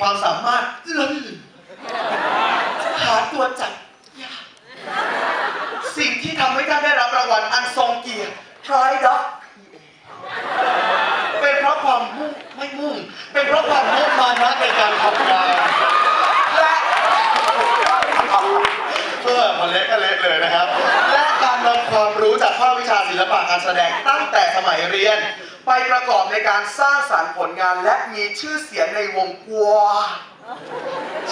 ความสามารถล้นเหลือหาตัวจับยากสิ่งที่ทำให้ท่านได้รับรางวัลอันทรงเกียรติ Pride of PA เป็นเพราะความมุ่งไม่มุ่ง เป็นเพราะความมุ่งมานะในการทำงานและเพื่อมาเละก็เละเลยนะครับ และการนำความรู้จากภาควิชาศิลปะการแสดงตั้งแต่สมัยเรียน ไปประกอบในการสร้างสรรค์ผลงานและมีชื่อเสียงในวงกว้าง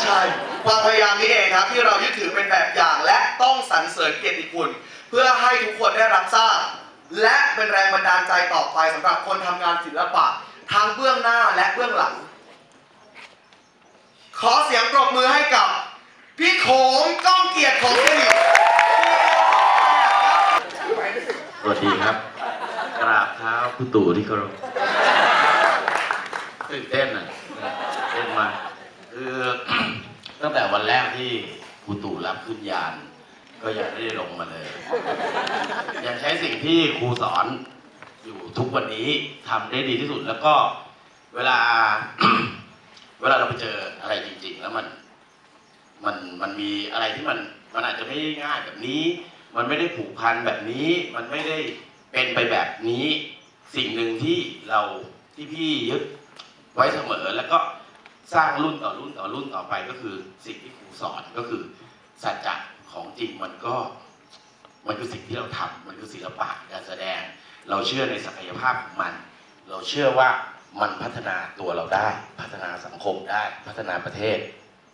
ใช่ความพยายามนี้เองครับที่เรายึดถือเป็นแบบอย่างและต้องสรรเสริญเกียรติคุณ เพื่อให้ทุกคนได้รับทราบ และเป็นแรงบันดาลใจต่อไปสำหรับคนทำงานศิลปะทั้งเบื้องหน้าและเบื้องหลัง ขอเสียงปรบมือให้กับ พี่โขงก้องเกียรติของสิริสวัสดีครับ บเท้าผู้ตู่ที่เคารพตื่นเต้นอะเต้นมาคือตั้งแต่วันแรกที่ครูตู่รับขึ้นยาน ก็ยังไม่ได้ลงมาเลย ยังใช้สิ่งที่ครูสอนอยู่ทุกวันนี้ทำได้ดีที่สุดแล้วก็เวลา เวลาเราไปเจออะไรจริง ๆ แล้วมัน มันมันมีอะไรที่มันมันอาจจะไม่ง่ายแบบนี้ มันไม่ได้ผูกพันแบบนี้ มันไม่ได้เป็นไปแบบนี้ สิ่งหนึ่งที่เราที่พี่ยึดไว้เสมอ แล้วก็สร้างรุ่นต่อรุ่นต่อรุ่นต่อไปก็คือสิ่งที่ครูสอนก็คือสัจจะของจริงมันก็มันคือสิ่งที่เราทำมันคือศิลปะการแสดง เราเชื่อในศักยภาพของมัน เราเชื่อว่ามันพัฒนาตัวเราได้ พัฒนาสังคมได้ พัฒนาประเทศ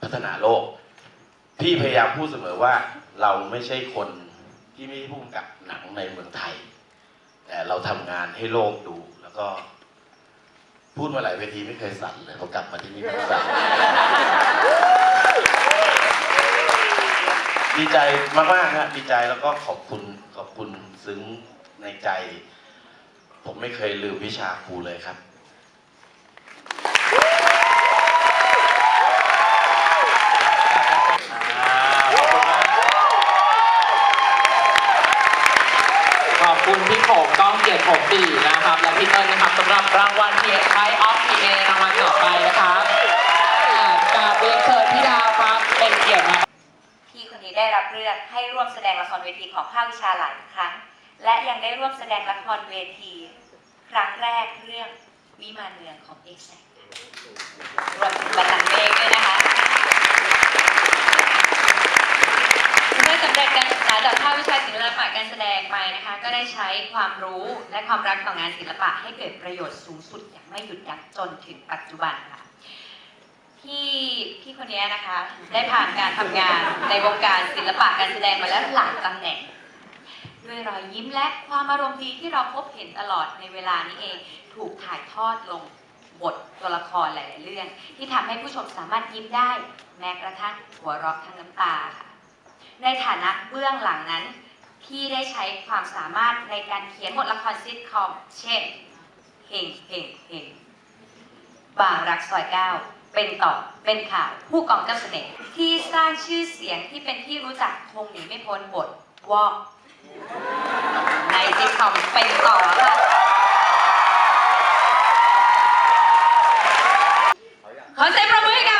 พัฒนาโลก พี่พยายามพูดเสมอว่าเราไม่ใช่คนที่ไม่ใช่ผู้กำกับหนังในเมืองไทย แต่เราทำงานให้โลกดู แล้วก็ พูดมาหลายเวทีไม่เคยสั่นเลยพอกลับมาที่นี่มันสั่นดีใจมากๆนะดีใจแล้วก็ขอบคุณขอบคุณซึ้งในใจ ผมไม่เคยลืมวิชาครูเลยครับ ข อบคุณพี่โขงก้องเกียรติผมปีนะครับ และพี่เติ้ลนะครับสำหรับรางวัลเทียไทยออฟพีเอรางวัลต่อไปนะครับกาบเรียนเชิญพี่ดาวครับเป็นเกียรติมากพี่คนนี้ได้รับเลือกให้ร่วมแสดงละครเวทีของภาควิชาหลายครั้ง และยังได้ร่วมแสดงละครเวที ครั้งแรกเรื่องวิมานเมืองของเอกแซกรวมถึงบัลลังก์เมฆด้วยนะคะเมื่อสำเร็จการศึกษาจากภาควิชาศิ ลปะการแสดงไปนะคะ ก็ได้ใช้ความรู้และความรักต่องานศิลปะให้เกิดประโยชน์สูงสุดอย่างไม่หยุดยั้งจนถึงปัจจุบันค่ะที่พี่คนนี้นะคะ ได้ผ่านการทำงานในวงการศิลปะการแสดงมาแล้วหลายตำแหน่งด้วยรอยยิ้มและความอารมณ์ดีที่เราพบเห็นตลอดในเวลานี้เอง ถูกถ่ายทอดลงบทตัวละครหลายๆเรื่อง ที่ทำให้ผู้ชมสามารถยิ้มได้ แม้กระทั่งหัวเราะทั้งน้ำตาค่ะ ในฐานะเบื้องหลังนั้น พี่ได้ใช้ความสามารถในการเขียนบทละครซิทคอม เช่นเฮงเฮงเฮงบางรักซอยเก้าเป็นต่อเป็นข่าวผู้กองเจ้าเสน่ห์ที่สร้างชื่อเสียงที่เป็นที่รู้จักคงหนีไม่พ้นบทวอกในซิทคอมเป็นต่อค่ะขอเสียงประมือให้กับ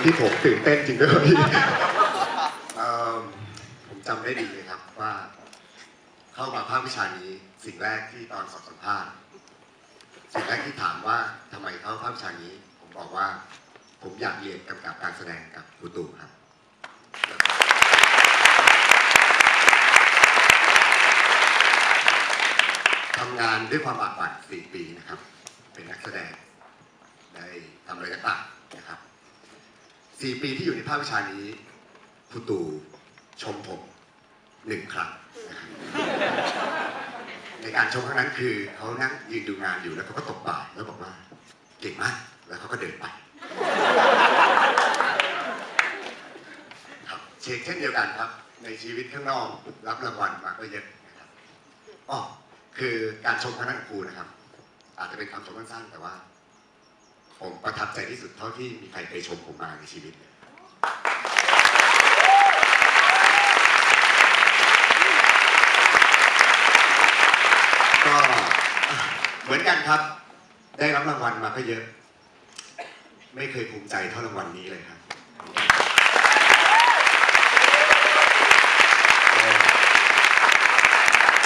เออพี่ผมตื่นเต้นจริงด้วยครับพี่เอิ่มผมจำได้ดีเลยครับว่า เข้ามาภาควิชานี้ สิ่งแรกที่ตอนสอบสัมภาษณ์ สิ่งแรกที่ถามว่าทำไมเข้าภาควิชานี้ ผมบอกว่า ผมอยากเรียนกำกับการแสดงกับครูตู่ครับ ทำงานด้วยความบากบั่น4ปีนะครับ เป็นนักแสดง ได้ทำอะไรต่างๆนะครับ 4ปีที่อยู่ในภาควิชานี้ครูตู่ชมผมหนึ่งครั้งในการชมครั้งนั้นคือเขานั่งยืนดูงานอยู่แล้วเขาก็ตบบ่าแล้วบอกว่าเก่งมากแล้วเขาก็เดินไปครับเชกเช่นเดียวกันครับ ในชีวิตข้างนอกรับรางวัลมาก็เยอะนะครับอ๋อคือการชมคณะครูนะครับ อาจจะเป็นคำชมสั้นๆแต่ว่า ผมประทับใจที่สุดเท่าที่มีใครเคยชมผมมาในชีวิตเลยก็เหมือนกันครับ ได้รับรางวัลมาก็เยอะ ไม่เคยภูมิใจเท่ารางวัลนี้เลยครับ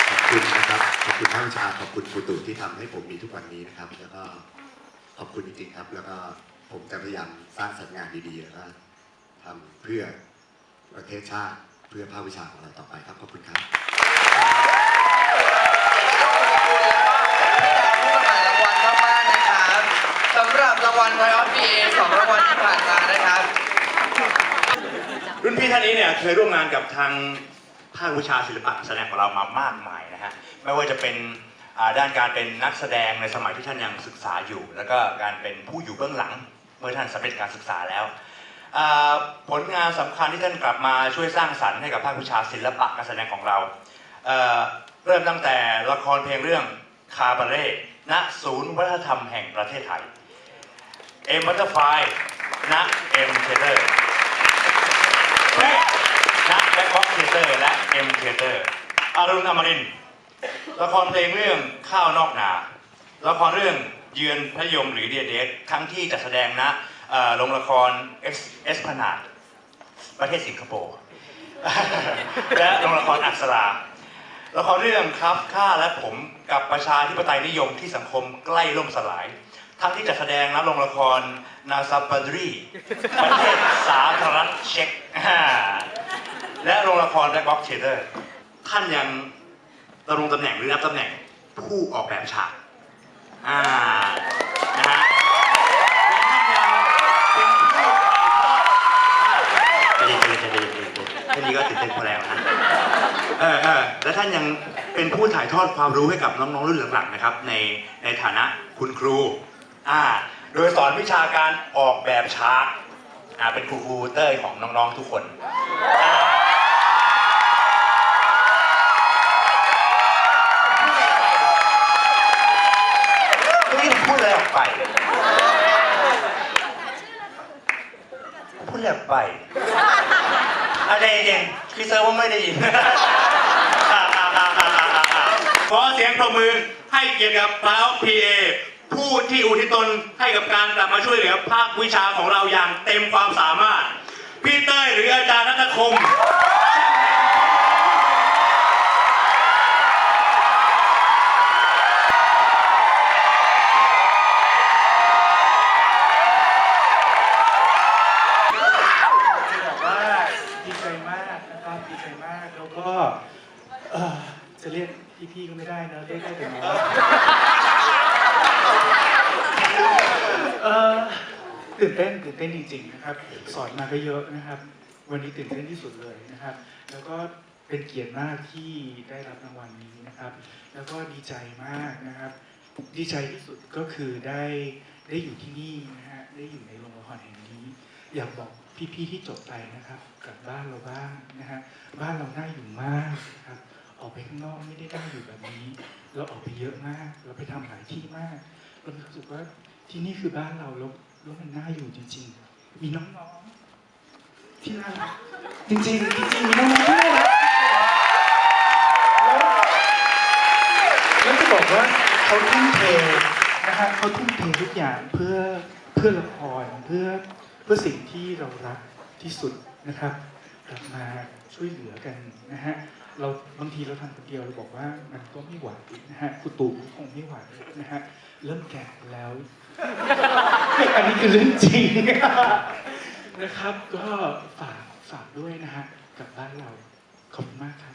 ขอบคุณนะครับ ขอบคุณท่านชาขอบคุณครูตู่ที่ทำให้ผมมีทุกวันนี้นะครับ แล้วก็ ขอบคุณจริงๆครับ แล้วก็ผมจะพยายามสร้างสรรค์งานดีๆแล้วก็ทำเพื่อประเทศชาติเพื่อภาควิชาของเราต่อไปครับขอบคุณครับผู้ประกาศรางวัลมากๆนะครับสำหรับรางวัลไทยออฟพีเอสองรางวัลที่ผ่านมานะครับ รุ่นพี่ท่านนี้เนี่ยเคยร่วมงานกับทางภาควิชาศิลปะการแสดงของเรามามากมายนะฮะไม่ว่าจะเป็นอ่า ด้านการเป็นนักแสดงในสมัยที่ท่านยังศึกษาอยู่ แล้วก็การเป็นผู้อยู่เบื้องหลัง เมื่อท่านสำเร็จการศึกษาแล้วผลงานสำคัญที่ท่านกลับมาช่วยสร้างสรรค์ให้กับภาควิชาศิลปะการแสดงของเราเเริ่มตั้งแต่ละครเพลงเรื่องคาบาเร่ณศูนย์วัฒนธรรมแห่งประเทศไทยเอ็มบัตเตอร์ไฟณเอ็มเทเลอร์และนักแบ็คบ็อกเทเตอร์และเอ็มเทเตอร์อรุณอมรินทร์ ละครเพลงเรื่องข้าวนอกนาละครเรื่องเยือนพระยมหรือเดียเดสทั้งที่จัดแสดงณเอ่อโรงละครเอสพนาดประเทศสิงคโปร์และโรงละครอักษราละครเรื่องครับข้าและผมกับประชาธิปไตยนิยมที่สังคมใกล้ล่มสลาย ทั้งที่จัดแสดงณโรงละครนาซาปาดรีประเทศสาธารณรัฐเช็กและโรงละครแบ็คบ็อกเชเตอร์ท่านยัง ดำรงตำแหน่งหรือรับตำแหน่งผู้ออกแบบฉากอ่านะฮะและท่านยังเป็นผู้ถ่ายทอดใจเย็นใจเย็นใจเย็นใจเย็นแค่นี้ก็ตื่นเต้นพอแล้วนะเออเออและท่านยังเป็นผู้ถ่ายทอดความรู้ให้กับน้องๆรุ่นหลังๆนะครับ ในในฐานะคุณครูอ่าโดยสอนวิชาการออกแบบฉากอ่าเป็นครูครูเต้ยของน้องๆทุกคนอ่า ไรออกไป อะไรเย็นพี่เซอร์ว่าไม่ได้ยินขอเสียงปรบมือให้เกียรติกับพาวพีเอผู้ที่อุทิศตนให้กับการกลับมาช่วยเหลือภาควิชาของเราอย่างเต็มความสามารถ พี่เต้ยหรืออาจารย์นัทคม นะเรียกได้แต่น้องเอ่อตื่นเต้นตื่นเต้นจริงๆนะครับ สอนมาก็เยอะนะครับ วันนี้ตื่นเต้นที่สุดเลยนะครับ แล้วก็เป็นเกียรติมากที่ได้รับรางวัลนี้นะครับ แล้วก็ดีใจมากนะครับ ดีใจที่สุดก็คือได้ได้อยู่ที่นี่นะฮะได้อยู่ในโรงละครแห่งนี้ อยากบอกพี่ๆที่จบไปนะครับ กลับบ้านเราบ้างนะฮะบ้านเราน่าอยู่มากนะครับออก ไปข้างนอกไม่ได้น่าอยู่แบบนี้ เราออกไปเยอะมาก เราไปทำหลายที่มากเรารู้สึกว่าที่นี่คือบ้านเราแล้วแล้วมันน่าอยู่จริง ๆ มีน้องๆที่น่ารักจริงๆจริงๆมีน้องๆที่น่ารักแล้วแล้วจะบอกว่าเขาทุ่มเทนะฮะเขาทุ่มเททุกอย่างเพื่อเพื่อละครเพื่อเพื่อสิ่งที่เรารักที่สุดนะครับ กลับมาช่วยเหลือกันนะฮะ เราบางทีเราทำคนเดียวเราบอกว่ามันก็ไม่ไหวนะฮะคุณตู่คงไม่ไหวนะฮะเริ่มแก่แล้ว อันนี้คือเรื่องจริงนะครับ ก็ฝากฝากด้วยนะฮะกับบ้านเราขอบคุณมากครับ